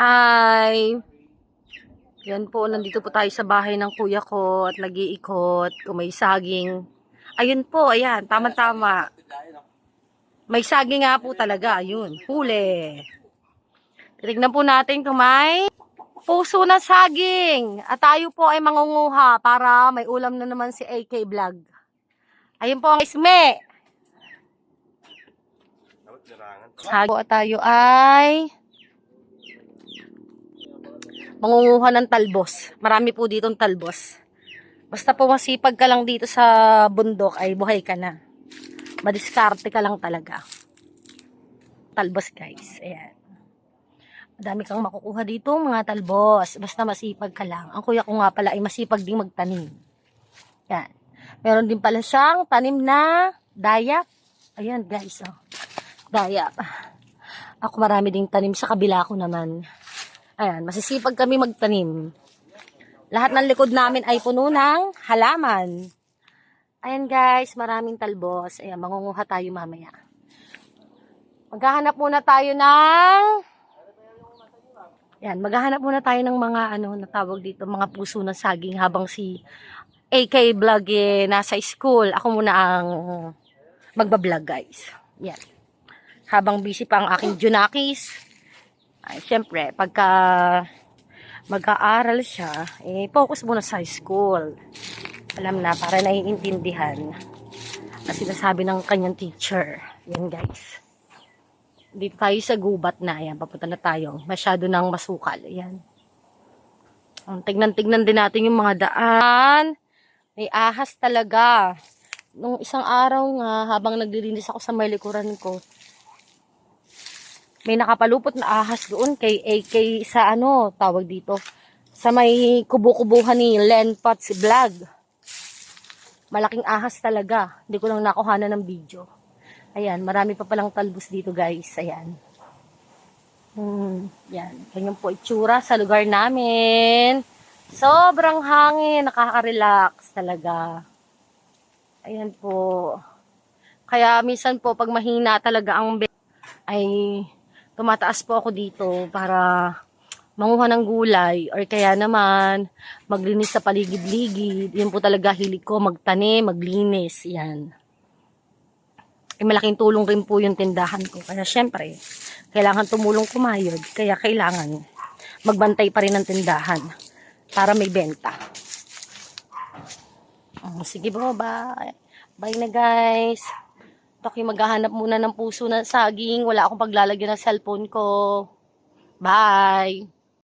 Hi! Yan po, nandito po tayo sa bahay ng kuya ko at nag-iikot. May saging. Ayun po, ayan, tama-tama. May saging nga po talaga, ayun. Huli. Tignan po natin kung may puso na saging. At tayo po ay mangunguha para may ulam na naman si AK Vlog. Ayun po ang isme. Saging po at tayo ay mangunguha ng talbos. Marami po ditong talbos. Basta po masipag ka lang dito sa bundok ay buhay ka na. Madiskarte ka lang talaga. Talbos guys. Ayan. Madami kang makukuha dito mga talbos. Basta masipag ka lang. Ang kuya ko nga pala ay masipag ding magtanim. Yan. Meron din pala siyang tanim na dayap. Ayan guys. Oh. Dayap. Ako marami ding tanim sa kabila ko naman. Ayan, masisipag kami magtanim. Lahat ng likod namin ay puno ng halaman. Ayan guys, maraming talbos. Ayan, mangunguha tayo mamaya. Maghahanap muna tayo ng... Ayan, maghahanap muna tayo ng mga ano, natawag dito, mga puso ng saging habang si AK Vlog eh, nasa school. Ako muna ang magbablog guys. Yan. Habang busy pa ang aking Junakis, ay, syempre, pagka mag-aaral siya, eh, focus muna sa school. Alam na, para naiintindihan ang sinasabi ng kanyang teacher. Yan, guys. Dito tayo sa gubat na. Ayan, papunta na tayo. Masyado nang masukal. Ayan. Tignan-tignan din natin yung mga daan. May ahas talaga. Nung isang araw nga, habang naglilinis ako sa may likuran ko, may nakapalupot na ahas doon kay AK sa ano, tawag dito, sa may kubo-kubuhan ni Len Potts Vlog. Malaking ahas talaga. Hindi ko lang nakuha na ng video. Ayan, marami pa palang talbos dito guys. Ayan. Hmm, yan. Ganyan po itsura sa lugar namin. Sobrang hangin. Nakaka-relax talaga. Ayan po. Kaya minsan po pag mahina talaga ang ay tumataas po ako dito para manguha ng gulay or kaya naman maglinis sa paligid-ligid. Yun po talaga hilig ko, magtanim, maglinis. Yan. Eh, malaking tulong rin po yung tindahan ko. Kaya syempre, kailangan tumulong kumayod. Kaya kailangan magbantay pa rin ng tindahan para may benta. Oh, sige po, bye. Bye na guys. Toki maghahanap muna ng puso ng saging. Wala akong paglalagyan ng cellphone ko. Bye!